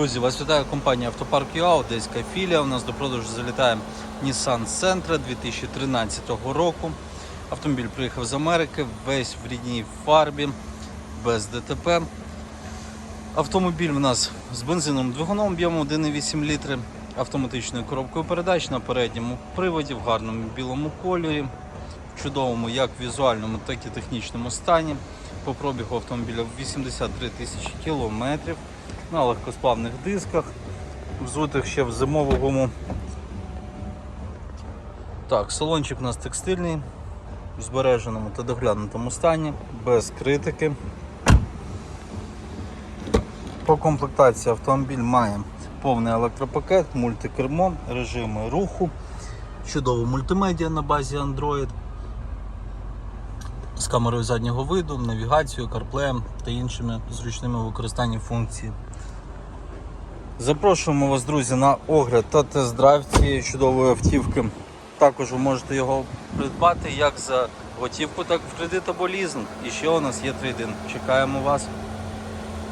Друзі, вас вітає компанія Автопарк ЮА, Одеська філія. У нас до продажу залітає Nissan Sentra 2013 року. Автомобіль приїхав з Америки, весь в рідній фарбі, без ДТП. Автомобіль в нас з бензиновим двигуном об'ємом 1,8 літри, автоматичною коробкою передач на передньому приводі, в гарному білому кольорі, в чудовому як візуальному, так і технічному стані. По пробігу автомобіля 83 тисячі кілометрів на легкосплавних дисках, взутих ще в зимовому. Так, салончик у нас текстильний, в збереженому та доглянутому стані, без критики. По комплектації автомобіль має повний електропакет, мультикермо, режими руху, чудову мультимедіа на базі Android з камерою заднього виду, навігацією, CarPlay та іншими зручними використанням функцій. Запрошуємо вас, друзі, на огляд та тест-драйв цієї чудової автівки. Також ви можете його придбати як за готівку, так і в кредит або лізинг. І ще у нас є трейдинг. Чекаємо вас.